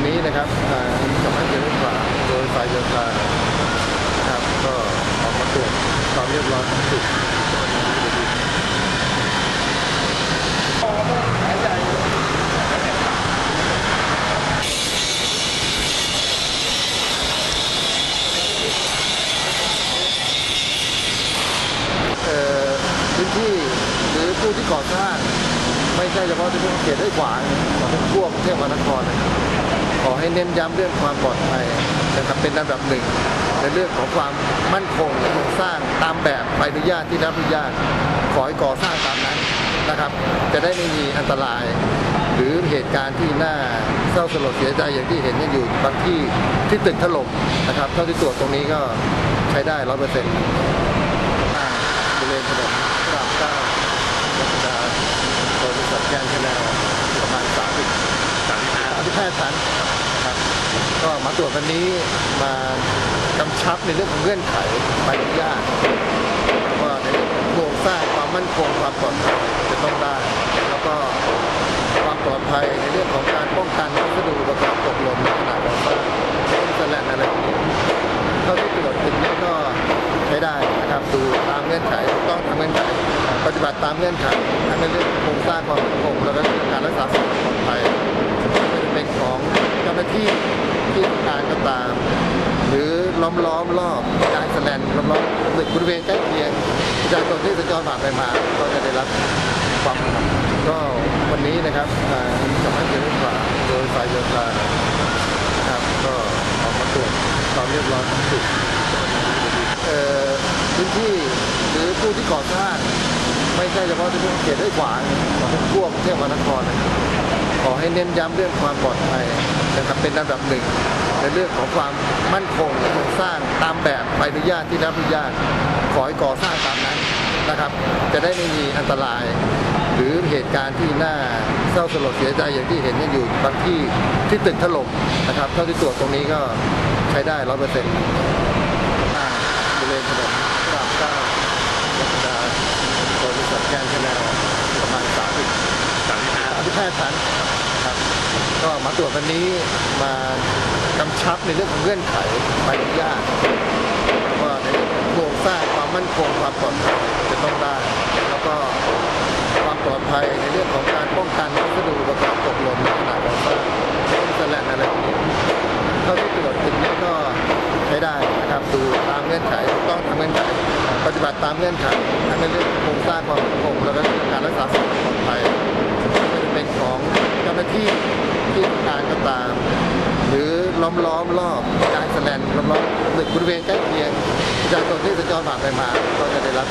ันนี้นะครับทางสำนักงานเขวาโดยฝ่ายโยธานะครับก็ออกมาตรวจความเรียบร้อยของจุดเอ่อพื้นที่หรือผู้ที่ก่อสร้างไม่ใช่เฉพาะที่เขตได้ขวางของทั่วกรุงเทพมหานครนะครับ ขอให้เน้นย้ำเรื่องความปลอดภัยนะครับเป็นอันดับหนึ่ง ในเรื่องของความมั่นคงโครงสร้างตามแบบใบอนุญาตที่ได้รับอนุญาต ขอให้ก่อสร้างตามนั้นนะครับ จะได้ไม่มีอันตราย หรือเหตุการณ์ที่น่าเศร้าสลดเสียใจอย่างที่เห็นกันอยู่บางที่ที่ตึกถล่มนะครับ เท่าที่ตรวจตรงนี้ก็ใช้ได้ร้อยเปอร์เซ็นต์บริเวณถนนพระรามเก้ารัชดาบริษัทแกนชแนลประมา 35ชั้นนครับก็มาตรวจวันนี้มากำชับในเรื่องของเงื่อนไขใบอนุญาตว่าในโครงสร้างความมั่นคงความปลอดภัยจะต้องได้ แล้วก็ความปลอดภัยในเรื่องของการป้องกันวัสดุอุปกรณ์ตกหล่นในขณะก่อสร้างเช่นสแลนอะไรพวกนี้เท่าที่ตรวจถึงนี้ก็ใช้ได้นะครับดูตามเงื่อนไขถูกต้องตามเงื่อนไขปฏิบัติตามเงื่อนไขทั้งในเรื่องโครงสร้างความมั่นคงแล้วก็การรักษาความปลอดภัยไม่ว่าจะเป็นของเจ้าหน้าที่ที่ทำงานก็ ตาม หรือล้อมล้อมรอบกายแสลนล้อมล้อมตึกบริเวณใกล้เคียงประชาชนที่สัญจรผ่านไปมาก็จะได้รับความก็วันนี้นะครับทางสำนักงานเขตขวาโดยฝ่ายโยธานะครับก็ออกมาตรวจความเรียบร้อยของจุดพื้นที่หรือผู้ที่ก่อสร้างไม่ใช่เฉพาะที่เขตได้ขวางของทั่วกรุงเทพมานครนครขอให้เน้นย้ำเรื่องความปลอดภัยนะครับเป็นอันดับหนึ่ง ในเรื่องของความมั่นคงโครงสร้างตามแบบใบอนุญาตที่ได้รับอนุญาตขอให้ก่อสร้างตามนั้นนะครับ จะได้ไม่มีอันตราย หรือเหตุการณ์ที่น่าเศร้าสลดเสียใจอย่างที่เห็นกันอยู่บางที่ที่ตึกถล่มนะครับเท่าที่ตรวจตรงนี้ก็ใช้ได้ร้อยเปอร์เซ็นต์บริเวณถนนพรามเก้ารัชดาบริษัทแกนชแนลประมาณ30 35ชั้นครับ ก็มาตรวจวันนี้มากำชับในเรื่องของเงื่อนไขใบอนุญาตว่าในโครงสร้างความมั่นคงความปลอดภัยจะต้องได้ แล้วก็ความปลอดภัยในเรื่องของการป้องกันวัสดุอุปกรณ์ตกหล่นในขณะก่อสร้างเช่นสแลนอะไรพวกนี้เท่าที่ตรวจถึงนี้ก็ใช้ได้นะครับดูตามเงื่อนไขต้องตามเงื่อนไขปฏิบัติตามเงื่อนไขทั้งในเรื่องโครงสร้างความมั่นคงแล้วก็การรักษาความปลอดภัยเป็นของ เจ้าหน้าที่ที่ทำงารก็ตาม หรือล้อมล้อมรอบกายแสลนล้อมล้อมตึกบริเวณใกล้เคียงประชาชนที่สัญจรผ่านไปมาก็จะได้รับ